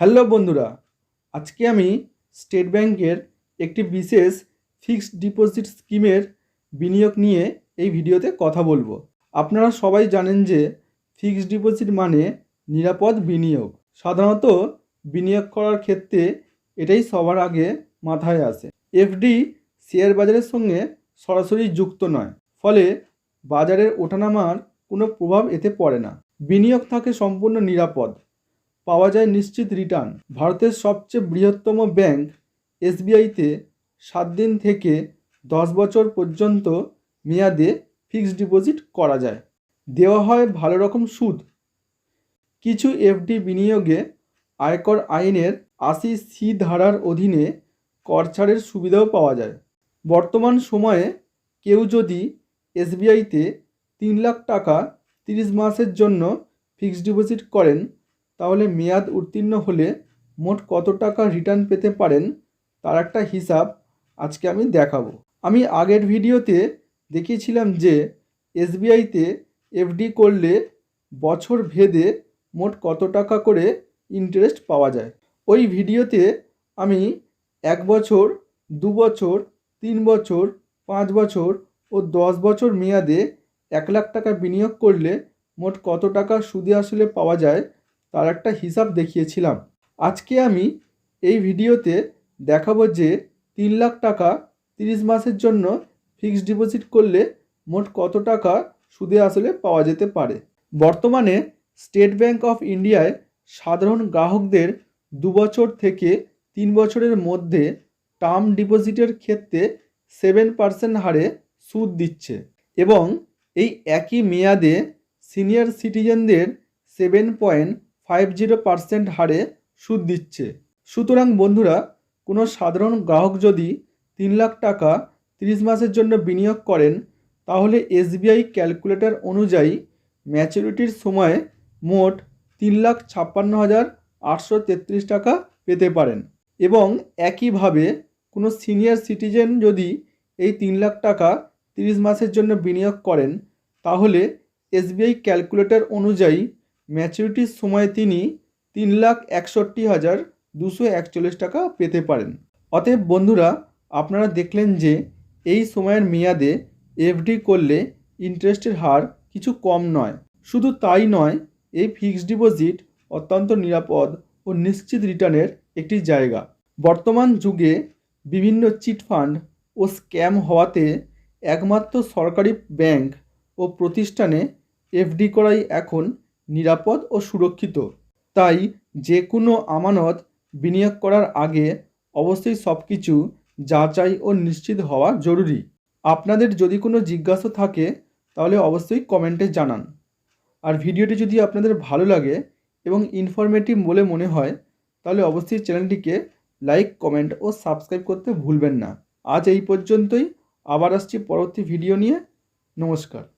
Hello বন্ধুরা, আজকে আমি স্টেট ব্যাংকের একটি বিশেষ ফিক্সড ডিপোজিট স্কিমের বিনিয়োগ নিয়ে এই ভিডিওতে কথা বলব। আপনারা সবাই জানেন যে ফিক্সড ডিপোজিট মানে নিরাপদ বিনিয়োগ। সাধারণত বিনিয়োগ করার ক্ষেত্রে এটাই সবার আগে মাথায় আসে। এফডি শেয়ার বাজারের সঙ্গে সরাসরি যুক্ত নয়, ফলে বাজারের ওঠানামার কোনো প্রভাব এতে পড়ে না। বিনিয়োগ থাকে সম্পূর্ণ নিরাপদ। পাওয়া যায় নিশ্চিত রিটার্ন। ভারতের সবচেয়ে বৃহত্তম ব্যাংক এসবিআইতে সাত দিন থেকে দশ বছর পর্যন্ত মেয়াদে ফিক্সড ডিপোজিট করা যায়। দেওয়া হয় ভালো রকম সুদ। কিছু এফডি বিনিয়োগে আয়কর আইনের আশি সি ধারার অধীনে কর ছাড়ের সুবিধাও পাওয়া যায়। বর্তমান সময়ে কেউ যদি এসবিআইতে তিন লাখ টাকা তিরিশ মাসের জন্য ফিক্সড ডিপোজিট করেন তাহলে মেয়াদ উত্তীর্ণ হলে মোট কত টাকা রিটার্ন পেতে পারেন? তার একটা হিসাব আজকে আমি দেখাবো। আমি আগের ভিডিওতে দেখিয়েছিলাম যে এসবিআইতে এফডি করলে বছর ভেদে মোট কত টাকা করে ইন্টারেস্ট পাওয়া যায়। ওই ভিডিওতে আমি এক বছর, দু বছর, তিন বছর, পাঁচ বছর ও দশ বছর মেয়াদে এক লাখ টাকা বিনিয়োগ করলে মোট কত টাকা সুদে আসলে পাওয়া যায় তার একটা হিসাব দেখিয়েছিলাম। আজকে আমি এই ভিডিওতে দেখাবো যে তিন লাখ টাকা তিরিশ মাসের জন্য ফিক্সড ডিপোজিট করলে মোট কত টাকা সুদে আসলে পাওয়া যেতে পারে। বর্তমানে স্টেট ব্যাংক অফ ইন্ডিয়ায় সাধারণ গ্রাহকদের দু বছর থেকে তিন বছরের মধ্যে টার্ম ডিপোজিটের ক্ষেত্রে সেভেন পার্সেন্ট হারে সুদ দিচ্ছে এবং এই একই মেয়াদে senior সিটিজেনদের seven point five zero percent হারে সুদ দিচ্ছে। সুতরাং বন্ধুরা, কোনো সাধারণ গ্রাহক যদি তিন লাখ টাকা তিরিশ মাসের জন্য বিনিয়োগ করেন, তাহলে এসবিআই ক্যালকুলেটর অনুযায়ী ম্যাচুরিটির সময় মোট তিন লাখ ছাপ্পান্ন হাজার আটশো তেত্রিশ টাকা পেতে পারেন। এবং একইভাবে কোনো সিনিয়র সিটিজেন যদি এই তিন লাখ টাকা তিরিশ মাসের জন্য বিনিয়োগ করেন, তাহলে এসবিআই ক্যালকুলেটর অনুযায়ী ম্যাচুরিটির সময় তিনি তিন লাখ একষট্টি হাজার দুশো একচল্লিশ টাকা পেতে পারেন। অতএব বন্ধুরা, আপনারা দেখলেন যে এই সময়ের মেয়াদে এফডি করলে ইন্টারেস্টের হার কিছু কম নয়। শুধু তাই নয়, এই ফিক্সড ডিপোজিট অত্যন্ত নিরাপদ ও নিশ্চিত রিটার্নের একটি জায়গা। বর্তমান যুগে বিভিন্ন চিটফান্ড ও স্ক্যাম হওয়াতে একমাত্র সরকারি ব্যাংক ও প্রতিষ্ঠানে এফডি করাই এখন নিরাপদ ও সুরক্ষিত। তাই যে কোনো আমানত বিনিয়োগ করার আগে অবশ্যই সব কিছু যাচাই ও নিশ্চিত হওয়া জরুরি। আপনাদের যদি কোনো জিজ্ঞাসা থাকে, তাহলে অবশ্যই কমেন্টে জানান। আর ভিডিওটি যদি আপনাদের ভালো লাগে এবং ইনফরমেটিভ বলে মনে হয়, তাহলে অবশ্যই চ্যানেলটিকে লাইক কমেন্ট ও সাবস্ক্রাইব করতে ভুলবেন না। আজ এই পর্যন্তই। আবার আসছি পরবর্তী ভিডিও নিয়ে। নমস্কার।